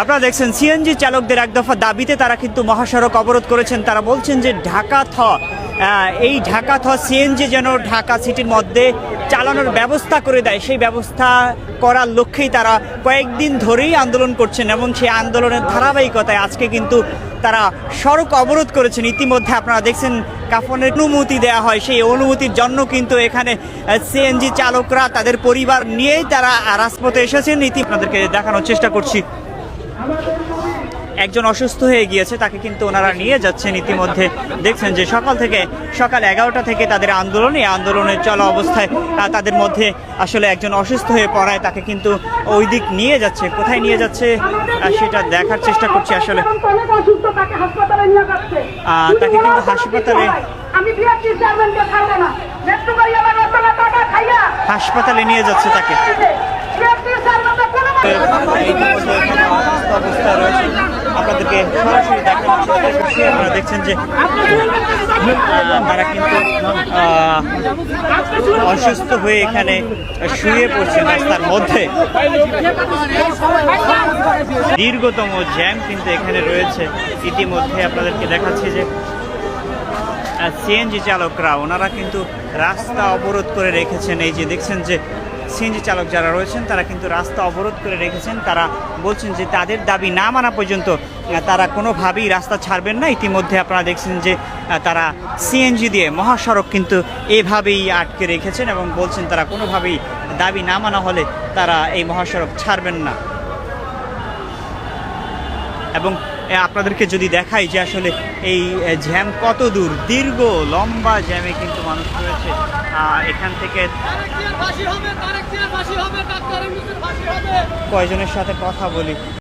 আপনারা দেখছেন সিএনজি চালকদের এক দফা দাবিতে তারা কিন্তু মহাসড়ক অবরোধ করেছেন। তারা বলছেন যে ঢাকা থ এই ঢাকা থ সিএনজি যেন ঢাকা সিটির মধ্যে চালানোর ব্যবস্থা করে দেয়। সেই ব্যবস্থা করার লক্ষ্যেই তারা কয়েকদিন ধরেই আন্দোলন করছেন এবং সেই আন্দোলনের ধারাবাহিকতায় আজকে কিন্তু তারা সড়ক অবরোধ করেছেন। ইতিমধ্যে আপনারা দেখছেন কাফনের অনুমতি দেওয়া হয়। সেই অনুমতির জন্য কিন্তু এখানে সিএনজি চালকরা তাদের পরিবার নিয়েই তারা রাজপথে এসেছেন। ইতি আপনাদেরকে দেখানোর চেষ্টা করছি। একজন অসুস্থ হয়ে গিয়েছে তাকে কিন্তু ওনারা নিয়ে যাচ্ছেন ইতিমধ্যে। দেখছেন যে সকাল থেকে সকাল এগারোটা থেকে তাদের আন্দোলন এই আন্দোলনের চলা অবস্থায় তাদের মধ্যে আসলে একজন অসুস্থ হয়ে পড়ায় তাকে কিন্তু ওই দিক নিয়ে যাচ্ছে। কোথায় নিয়ে যাচ্ছে সেটা দেখার চেষ্টা করছি আসলে। তাকে কিন্তু হাসপাতালে হাসপাতালে নিয়ে যাচ্ছে তাকে বিআরটি চেয়ারম্যানকে কোনো ইতিমধ্যে এখানে অসুস্থ অবস্থায় রয়েছে আপনাদেরকে আপনারা দেখছেন যে তারা কিন্তু অসুস্থ হয়ে এখানে শুয়ে পড়ছেন রাস্তার মধ্যে। দীর্ঘতম জ্যাম কিন্তু এখানে রয়েছে। ইতিমধ্যে আপনাদেরকে দেখাচ্ছি যে সিএনজি চালকরা, ওনারা কিন্তু রাস্তা অবরোধ করে রেখেছেন। এই যে দেখছেন যে সিএনজি চালক যারা রয়েছেন, তারা কিন্তু রাস্তা অবরোধ করে রেখেছেন। তারা বলছেন যে তাদের দাবি না মানা পর্যন্ত তারা কোনোভাবেই রাস্তা ছাড়বেন না। ইতিমধ্যে আপনারা দেখছেন যে তারা সিএনজি দিয়ে মহাসড়ক কিন্তু এভাবেই আটকে রেখেছেন এবং বলছেন তারা কোনোভাবেই দাবি না মানা হলে তারা এই মহাসড়ক ছাড়বেন না। এবং আপনাদেরকে যদি দেখাই যে আসলে এই জ্যাম কত দূর দীর্ঘ লম্বা জ্যামে কিন্তু মানুষ রয়েছে। এখান থেকে কয়জনের সাথে কথা বলি?